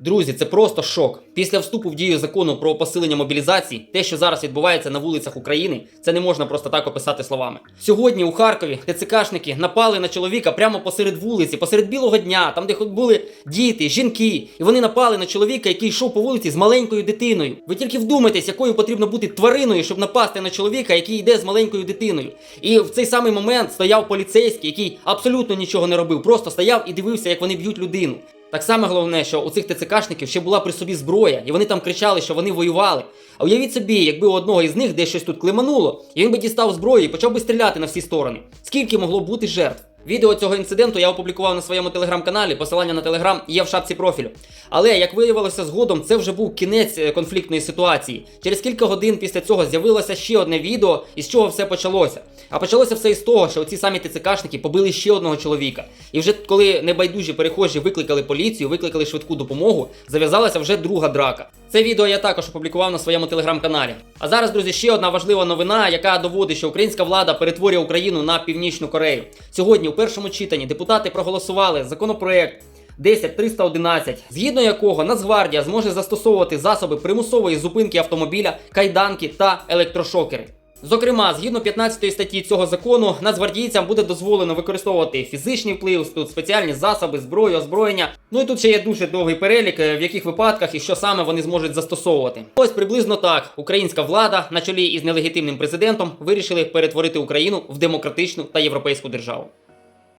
Друзі, це просто шок. Після вступу в дію закону про посилення мобілізації, те, що зараз відбувається на вулицях України, це не можна просто так описати словами. Сьогодні у Харкові ТЦКшники напали на чоловіка прямо посеред вулиці, посеред білого дня, там де хоч були діти, жінки, і вони напали на чоловіка, який йшов по вулиці з маленькою дитиною. Ви тільки вдумайтесь, якою потрібно бути твариною, щоб напасти на чоловіка, який йде з маленькою дитиною. І в цей самий момент стояв поліцейський, який абсолютно нічого не робив, просто стояв і дивився, як вони б'ють людину. Так само головне, що у цих ТЦКшників ще була при собі зброя, і вони там кричали, що вони воювали. А уявіть собі, якби у одного із них десь щось тут климануло, і він би дістав зброю і почав би стріляти на всі сторони. Скільки могло бути жертв? Відео цього інциденту я опублікував на своєму телеграм-каналі. Посилання на телеграм є в шапці профілю. Але як виявилося згодом, це вже був кінець е, конфліктної ситуації. Через кілька годин після цього з'явилося ще одне відео, із чого все почалося. А почалося все із того, що ці самі ТЦКшники побили ще одного чоловіка. І вже коли небайдужі перехожі викликали поліцію, викликали швидку допомогу, зав'язалася вже друга драка. Це відео я також опублікував на своєму телеграм-каналі. А зараз, друзі, ще одна важлива новина, яка доводить, що українська влада перетворює Україну на північну Корею. Сьогодні у першому читанні депутати проголосували законопроект. 10311, згідно якого Нацгвардія зможе застосовувати засоби примусової зупинки автомобіля, кайданки та електрошокери. Зокрема, згідно 15 статті цього закону, нацгвардійцям буде дозволено використовувати фізичний вплив, тут спеціальні засоби, зброю, озброєння. Ну і тут ще є дуже довгий перелік, е, в яких випадках і що саме вони зможуть застосовувати. Ось приблизно так українська влада на чолі із нелегітимним президентом вирішили перетворити Україну в демократичну та європейську державу.